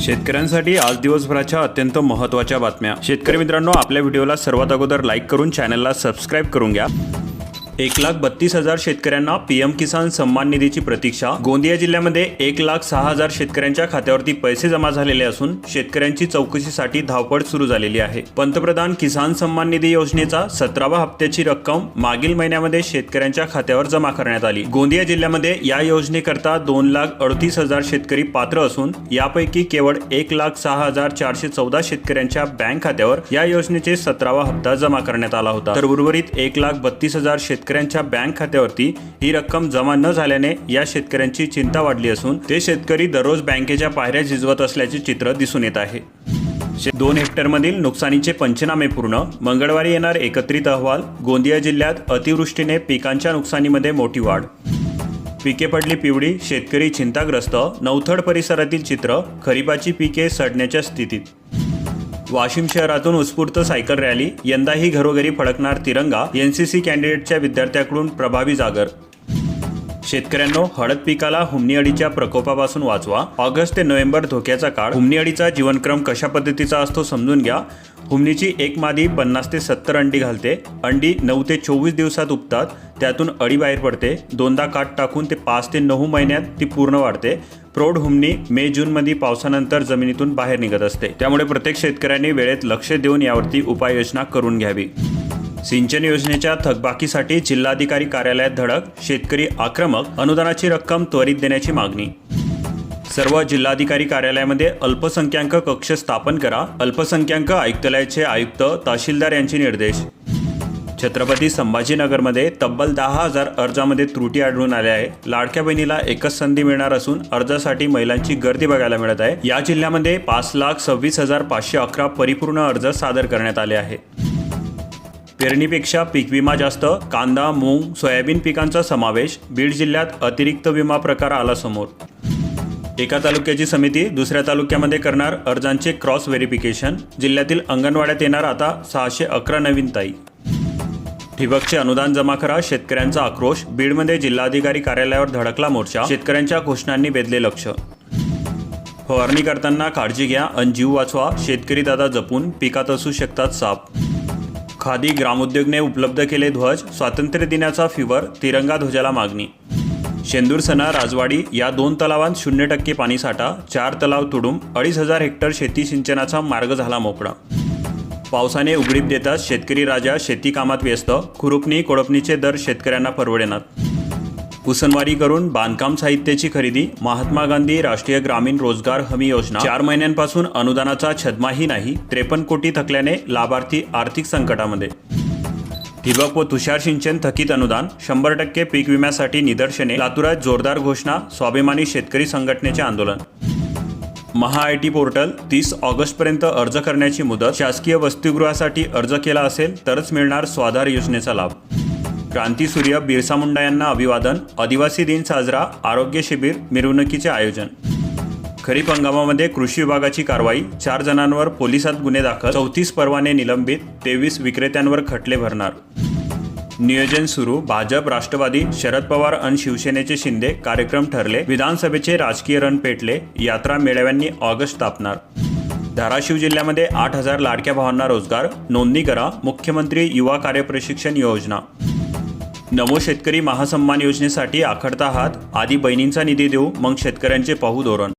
शेतकऱ्यांसाठी आज दिवसभराच्या अत्यंत महत्त्वाच्या बातम्या. शेतकरी मित्रांनो आपल्या व्हिडिओला सर्वात अगोदर लाईक करून चॅनलला सबस्क्राईब करून घ्या. एक लाख बत्तीस हजार शेतकऱ्यांना पीएम किसान सन्मान निधीची प्रतीक्षा. गोंदिया जिल्ह्यामध्ये एक लाख सहा हजार शेतकऱ्यांच्या खात्यावरती पैसे जमा झालेले असून शेतकऱ्यांची चौकशीसाठी धावपळ सुरू झालेली आहे. पंतप्रधान किसान सन्मान निधी योजनेचा सतरावा हप्त्याची रक्कम मागील महिन्यामध्ये शेतकऱ्यांच्या खात्यावर जमा करण्यात आली. गोंदिया जिल्ह्यामध्ये या योजनेकरता दोन लाख अडतीस हजार शेतकरी पात्र असून यापैकी केवळ एक लाख सहा हजार चारशे चौदा शेतकऱ्यांच्या बँक खात्यावर या योजनेचे सतरावा हप्ता जमा करण्यात आला होता. तर उर्वरित एक लाख बत्तीस हजार शेतकऱ्यांच्या बँक खात्यावरती ही रक्कम जमा न झाल्याने या शेतकऱ्यांची चिंता वाढली असून ते शेतकरी दररोज बँकेच्या पायऱ्या झिजवत असल्याचे चित्र दिसून येत आहे. शे- दोन हेक्टरमधील नुकसानीचे पंचनामे पूर्ण मंगळवारी येणार एकत्रित अहवाल गोंदिया जिल्ह्यात अतिवृष्टीने पिकांच्या नुकसानीमध्ये मोठी वाढ. पिके पडली पिवळी शेतकरी चिंताग्रस्त नवथड परिसरातील चित्र खरीपाची पिके सडण्याच्या स्थितीत. वाशिम शहरातून उत्स्फूर्त सायकल रॅली यंदाही घरोघरी फडकणार तिरंगा एनसीसी कॅन्डिडेटच्या विद्यार्थ्याकडून प्रभावी जागर शेतकऱ्यांनो हळद पिकाला हुमणी अळीच्या प्रकोपापासून वाचवा. ऑगस्ट ते नोव्हेंबर धोक्याचा काळ. हुमणी अळीचा जीवनक्रम कशा पद्धतीचा असतो समजून घ्या. हुमणीची एक मादी पन्नास ते सत्तर अंडी घालते. अंडी नऊ ते चोवीस दिवसात उपतात त्यातून अळी बाहेर पडते. दोनदा काट टाकून ते पाच ते नऊ महिन्यात ती पूर्ण वाढते. प्रौढ हुमणी मे जूनमध्ये पावसानंतर जमिनीतून बाहेर निघत असते. त्यामुळे प्रत्येक शेतकऱ्यांनी वेळेत लक्ष देऊन यावरती उपाययोजना करून घ्यावी. सिंचन योजनेच्या थकबाकीसाठी जिल्हाधिकारी कार्यालयात धडक शेतकरी आक्रमक अनुदानाची रक्कम त्वरित देण्याची मागणी. सर्व जिल्हाधिकारी कार्यालयामध्ये अल्पसंख्याक कक्ष स्थापन करा अल्पसंख्याक आयुक्तालयाचे आयुक्त तहसीलदार यांचे निर्देश. छत्रपती संभाजीनगरमध्ये तब्बल दहा हजार अर्जामध्ये त्रुटी आढळून आल्या आहे. लाडक्या बहिणीला एकच संधी मिळणार असून अर्जासाठी महिलांची गर्दी बघायला मिळत आहे. या जिल्ह्यामध्ये पाच लाख सव्वीस हजार पाचशे अकरा परिपूर्ण अर्ज सादर करण्यात आले आहे पेरणीपेक्षा पीक विमा जास्त कांदा मूग सोयाबीन पिकांचा समावेश बीड जिल्ह्यात अतिरिक्त विमा प्रकार आला समोर. एका तालुक्याची समिती दुसऱ्या तालुक्यामध्ये करणार अर्जांचे क्रॉस व्हेरिफिकेशन. जिल्ह्यातील अंगणवाड्यात येणार आता सहाशे अकरा नवीन ताई. ठिबकचे अनुदान जमा करा शेतकऱ्यांचा आक्रोश. बीडमध्ये जिल्हाधिकारी कार्यालयावर धडकला मोर्चा. शेतकऱ्यांच्या घोषणांनी वेधले लक्ष. फवारणी करताना काळजी घ्या आणि जीव वाचवा. शेतकरी दादा जपून पिकात असू शकतात साप. खादी ग्रामोद्योगने उपलब्ध केले ध्वज स्वातंत्र्य दिनाचा फिवर तिरंगा ध्वजाला मागणी. शेंदूरसना राजवाडी या दोन तलावांत शून्य टक्के पाणीसाठा चार तलाव तुडूंब अडीच हजार हेक्टर शेती सिंचनाचा मार्ग झाला मोकळा. पावसाने उघडीप देताच शेतकरी राजा शेतीकामात व्यस्त खुरुपणी कोळपणीचे दर शेतकऱ्यांना परवडेनात. उसनवारी करून बांधकाम साहित्याची खरेदी महात्मा गांधी राष्ट्रीय ग्रामीण रोजगार हमी योजना. चार महिन्यांपासून अनुदानाचा छदमाही नाही त्रेपन्न कोटी थकल्याने लाभार्थी आर्थिक संकटामध्ये. ठिबक व तुषार सिंचन थकीत अनुदान शंभर टक्के पीक विम्यासाठी निदर्शने. लातूरात जोरदार घोषणा स्वाभिमानी शेतकरी संघटनेचे आंदोलन. महा आय टी पोर्टल तीस ऑगस्टपर्यंत अर्ज करण्याची मुदत. शासकीय वसतिगृहासाठी अर्ज केला असेल तरच मिळणार स्वाधार योजनेचा लाभ. क्रांती सूर्य बिरसा मुंडा यांना अभिवादन आदिवासी दिन साजरा आरोग्य शिबिर मिरवणुकीचे आयोजन. खरीप हंगामामध्ये कृषी विभागाची कारवाई चार जणांवर पोलिसात गुन्हे दाखल चौतीस परवाने निलंबित तेवीस विक्रेत्यांवर खटले भरणार. नियोजन सुरू भाजप राष्ट्रवादी शरद पवार आणि शिवसेनेचे शिंदे कार्यक्रम ठरले विधानसभेचे राजकीय रण पेटले यात्रा मेळाव्यांनी ऑगस्ट तापणार. धाराशिव जिल्ह्यामध्ये आठ हजार लाडक्या भावांना रोजगार नोंदणी करा मुख्यमंत्री युवा कार्यप्रशिक्षण योजना. नमो शेतकरी महासन्मान योजनेसाठी आखडता हात आधी बहिणींचा निधी देऊ मग शेतकऱ्यांचे पाहू धोरण.